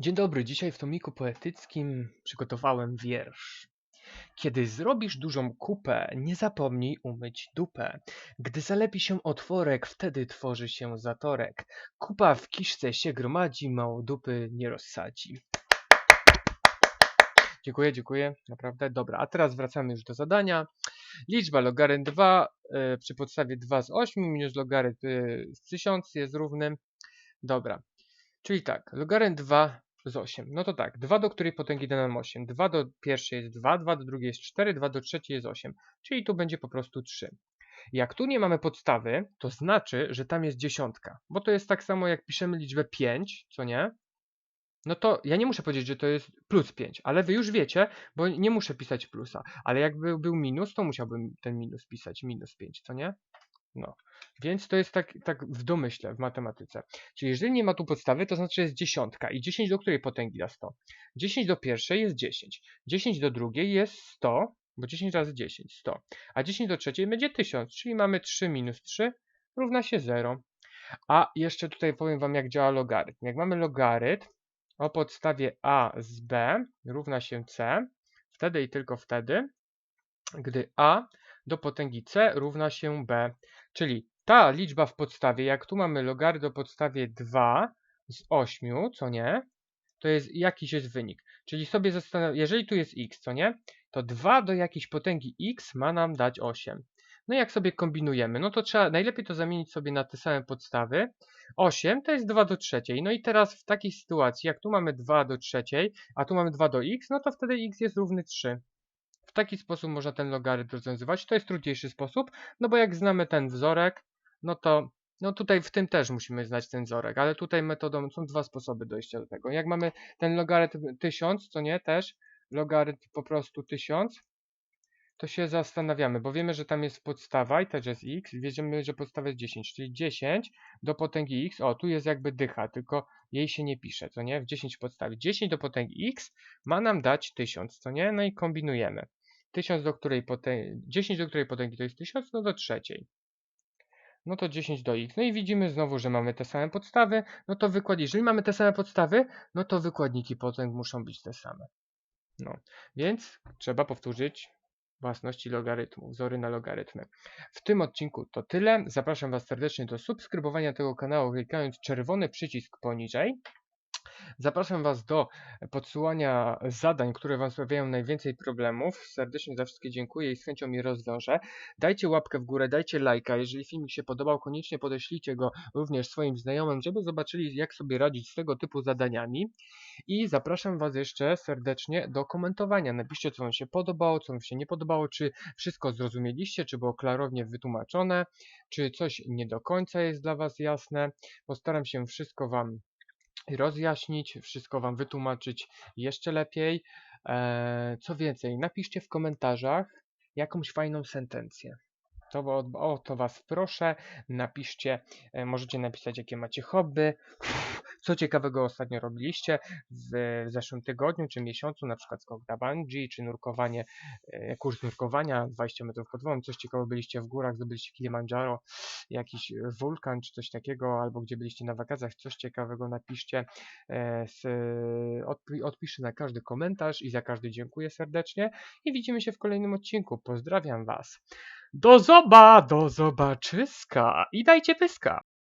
Dzień dobry, dzisiaj w tomiku poetyckim przygotowałem wiersz. Kiedy zrobisz dużą kupę, nie zapomnij umyć dupę. Gdy zalepi się otworek, wtedy tworzy się zatorek. Kupa w kiszce się gromadzi, mało dupy nie rozsadzi. Dziękuję, dziękuję, naprawdę. Dobra, a teraz wracamy już do zadania. Liczba logarytm 2 y, przy podstawie 2 z 8 minus logarytm y, z 1000 jest równy. Dobra, czyli tak, logarytm 2 z 8. No to tak, 2 do której potęgi da nam 8. 2 do pierwszej jest 2, 2 do drugiej jest 4, 2 do trzeciej jest 8. Czyli tu będzie po prostu 3. Jak tu nie mamy podstawy, to znaczy, że tam jest dziesiątka. Bo to jest tak samo jak piszemy liczbę 5, co nie? No to ja nie muszę powiedzieć, że to jest plus 5, ale wy już wiecie, bo nie muszę pisać plusa. Ale jakby był minus, to musiałbym ten minus pisać, minus 5, co nie? No, więc to jest tak, tak w domyśle, w matematyce. Czyli jeżeli nie ma tu podstawy, to znaczy, że jest dziesiątka. I 10 do której potęgi da 100? 10 do pierwszej jest 10. 10 do drugiej jest 100, bo 10 razy 10, 100. A 10 do trzeciej będzie 1000, czyli mamy 3 minus 3 równa się 0. A jeszcze tutaj powiem wam, jak działa logarytm. Jak mamy logarytm o podstawie a z b równa się c, wtedy i tylko wtedy, gdy a do potęgi c równa się b. Czyli ta liczba w podstawie, jak tu mamy logarytm o podstawie 2 z 8, co nie, to jest jakiś jest wynik. Czyli sobie zastanawiam, jeżeli tu jest x, co nie, to 2 do jakiejś potęgi x ma nam dać 8. No i jak sobie kombinujemy, no to trzeba najlepiej to zamienić sobie na te same podstawy. 8 to jest 2 do trzeciej. No i teraz w takiej sytuacji, jak tu mamy 2 do trzeciej, a tu mamy 2 do x, no to wtedy x jest równy 3. W taki sposób można ten logarytm rozwiązywać. To jest trudniejszy sposób, no bo jak znamy ten wzorek, no to no tutaj w tym też musimy znać ten wzorek, ale tutaj metodą są dwa sposoby dojścia do tego. Jak mamy ten logarytm 1000, co nie, też logarytm po prostu 1000, to się zastanawiamy, bo wiemy, że tam jest podstawa i też jest x, wiemy, że podstawa jest 10, czyli 10 do potęgi x, o tu jest jakby dycha, tylko jej się nie pisze, co nie, w 10 podstawie. 10 do potęgi x ma nam dać 1000, co nie, no i kombinujemy. 1000 do której potęgi, 10 do której potęgi to jest 1000, no do trzeciej. No to 10 do x. No i widzimy znowu, że mamy te same podstawy. No to wykład, jeżeli mamy te same podstawy, no to wykładniki potęg muszą być te same. No, więc trzeba powtórzyć własności logarytmu, wzory na logarytmy. W tym odcinku to tyle. Zapraszam Was serdecznie do subskrybowania tego kanału, klikając czerwony przycisk poniżej. Zapraszam Was do podsyłania zadań, które Wam sprawiają najwięcej problemów. Serdecznie za wszystkie dziękuję i z chęcią je rozwiążę. Dajcie łapkę w górę, dajcie lajka. Jeżeli filmik się podobał, koniecznie podeślijcie go również swoim znajomym, żeby zobaczyli, jak sobie radzić z tego typu zadaniami. I zapraszam Was jeszcze serdecznie do komentowania. Napiszcie, co Wam się podobało, co Wam się nie podobało, czy wszystko zrozumieliście, czy było klarownie wytłumaczone, czy coś nie do końca jest dla Was jasne. Postaram się wszystko Wam rozjaśnić, wszystko Wam wytłumaczyć jeszcze lepiej. Eee, co więcej, napiszcie w komentarzach jakąś fajną sentencję. To, o, o to Was proszę, napiszcie, e, możecie napisać jakie macie hobby, co ciekawego ostatnio robiliście w, w zeszłym tygodniu czy miesiącu, na przykład skok na bungee, czy nurkowanie, e, kurs nurkowania 20 metrów pod wodą, coś ciekawego byliście w górach, zdobyliście Kilimandżaro, jakiś wulkan czy coś takiego, albo gdzie byliście na wakacjach, coś ciekawego napiszcie, e, z, odpi, odpiszę na każdy komentarz i za każdy dziękuję serdecznie i widzimy się w kolejnym odcinku. Pozdrawiam Was. Do zoba, do zobaczyska i dajcie pyska.